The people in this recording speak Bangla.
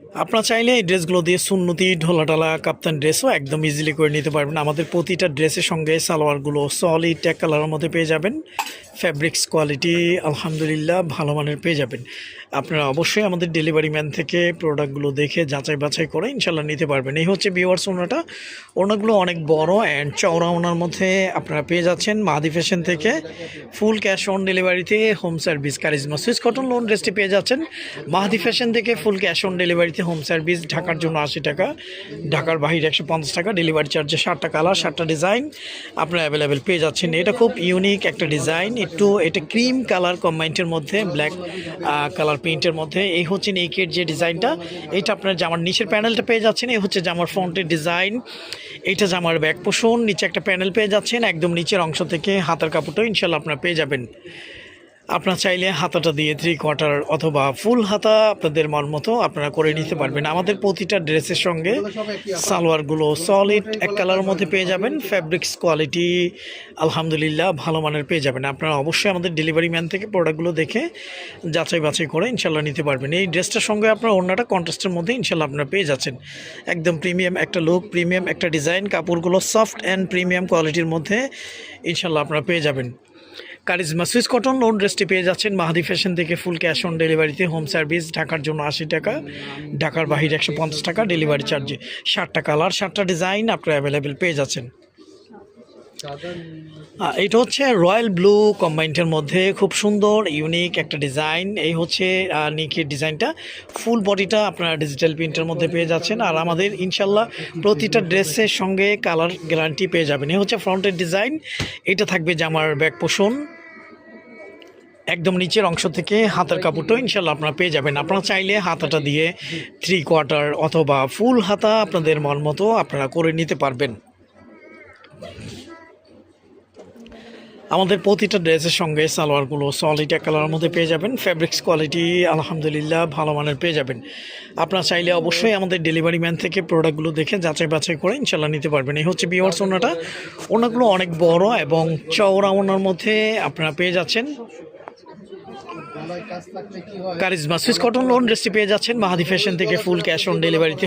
আপনারা চাইলে এই ড্রেসগুলো দিয়ে সুন্নতি ঢোলাটালা কাপ্তান ড্রেসও একদম ইজিলি করে নিতে পারবেন। আমাদের প্রতিটা ড্রেসের সঙ্গে সালোয়ারগুলো সলিড ট্যাক কালারের মধ্যে পেয়ে যাবেন। ফ্যাব্রিক্স কোয়ালিটি আলহামদুলিল্লাহ, ভালো মানের পেয়ে যাবেন। আপনারা অবশ্যই আমাদের ডেলিভারি ম্যান থেকে প্রোডাক্টগুলো দেখে যাচাই বাছাই করে ইনশাল্লাহ নিতে পারবেন। এই হচ্ছে বিওয়ার্স ওনাটা। ওনাগুলো অনেক বড় অ্যান্ড চওড়া ওনার মধ্যে আপনারা পেয়ে যাচ্ছেন মাহাদি ফ্যাশন থেকে। ফুল ক্যাশ অন ডেলিভারিতে home service charisma Swiss cotton lawn ড্রেসটি পেয়ে যাচ্ছেন। মাহাদি ফ্যাশন থেকে ফুল ক্যাশ অন ডেলিভারিতে হোম সার্ভিস ঢাকার জন্য আশি টাকা, ঢাকার বাহিরে একশো পঞ্চাশ টাকা ডেলিভারি চার্জে ষাটটা কালার ষাটটা ডিজাইন আপনারা অ্যাভেলেবেল পেয়ে যাচ্ছেন। এটা খুব ইউনিক একটা ডিজাইন একটু এটা ক্রিম কালার কম্বাইন্টের মধ্যে ব্ল্যাক কালার প্রিন্টের মধ্যে। এই হচ্ছে নেকের যে ডিজাইনটা এটা আপনার জামার নিচের প্যানেলটা পেয়ে যাচ্ছেন, এই হচ্ছে জামার ফ্রন্টের ডিজাইন এটা জামার ব্যাক পোষণ নিচে একটা প্যানেল পেয়ে যাচ্ছেন, একদম নিচের অংশ থেকে হাতার কাপড়টা ইনশাল্লাহ আপনারা পেয়ে যাবেন। আপনারা চাইলে হাতাটা দিয়ে থ্রি কোয়ার্টার অথবা ফুল হাতা আপনাদের মন মতো আপনারা করে নিতে পারবেন। আমাদের প্রতিটা ড্রেসের সঙ্গে সালোয়ারগুলো সলিড এক কালারের মধ্যে পেয়ে যাবেন। ফ্যাব্রিক্স কোয়ালিটি আলহামদুলিল্লাহ ভালো মানের পেয়ে যাবেন। আপনারা অবশ্যই আমাদের ডেলিভারি ম্যান থেকে প্রোডাক্টগুলো দেখে যাচাই বাছাই করে ইনশাল্লাহ নিতে পারবেন। এই ড্রেসটার সঙ্গে আপনার অন্যটা কন্ট্রাস্টের মধ্যে ইনশাল্লাহ আপনারা পেয়ে যাচ্ছেন। একদম প্রিমিয়াম একটা লুক প্রিমিয়াম একটা ডিজাইন কাপড়গুলো সফট অ্যান্ড প্রিমিয়াম কোয়ালিটির মধ্যে ইনশাল্লাহ আপনারা পেয়ে যাবেন। কারিজমা সুইস কটন লোন ড্রেসটি পেয়ে যাচ্ছেন। মাহাদি ফ্যাশন থেকে ফুল ক্যাশ অন ডেলিভারিতে হোম সার্ভিস ঢাকার জন্য আশি টাকা, ঢাকার বাহিরে একশো পঞ্চাশ টাকা ডেলিভারি চার্জে ষাটটা কালার ষাটটা ডিজাইন আপনারা অ্যাভেলেবেল পেয়ে যাচ্ছেন। এটা হচ্ছে রয়্যাল ব্লু কম্বাইন্টের মধ্যে। খুব সুন্দর ইউনিক একটা ডিজাইন এই হচ্ছে নিকের ডিজাইনটা ফুল বডিটা আপনারা ডিজিটাল প্রিন্টের মধ্যে পেয়ে যাচ্ছেন। আর আমাদের ইনশাল্লাহ প্রতিটা ড্রেসের সঙ্গে কালার গ্যারান্টি পেয়ে যাবেন। এই হচ্ছে ফ্রন্টের ডিজাইন এটা থাকবে জামার ব্যাক পোষণ একদম নিচের অংশ থেকে হাতার কাপড়টাও ইনশাল্লাহ আপনারা পেয়ে যাবেন। আপনারা চাইলে হাতাটা দিয়ে থ্রি কোয়ার্টার অথবা ফুল হাতা আপনাদের মন মতো আপনারা করে নিতে পারবেন। আমাদের প্রতিটা ড্রেসের সঙ্গে সালোয়ারগুলো সলিড এক কালারের মধ্যে পেয়ে যাবেন। ফ্যাব্রিক্স কোয়ালিটি আলহামদুলিল্লাহ ভালো মানের পেয়ে যাবেন। আপনারা চাইলে অবশ্যই আমাদের ডেলিভারি ম্যান থেকে প্রোডাক্টগুলো দেখে যাচাই বাছাই করে ইনশাল্লাহ নিতে পারবেন। এই হচ্ছে বিওয়ার্স ওনাটা। ওনাগুলো অনেক বড় এবং চওড়া ওনার মধ্যে আপনারা পেয়ে যাচ্ছেন। Charisma Swiss cotton lawn recipe পেয়ে যাচ্ছেন। মাহাদি ফ্যাশন থেকে ফুল ক্যাশ অন ডেলিভারিতে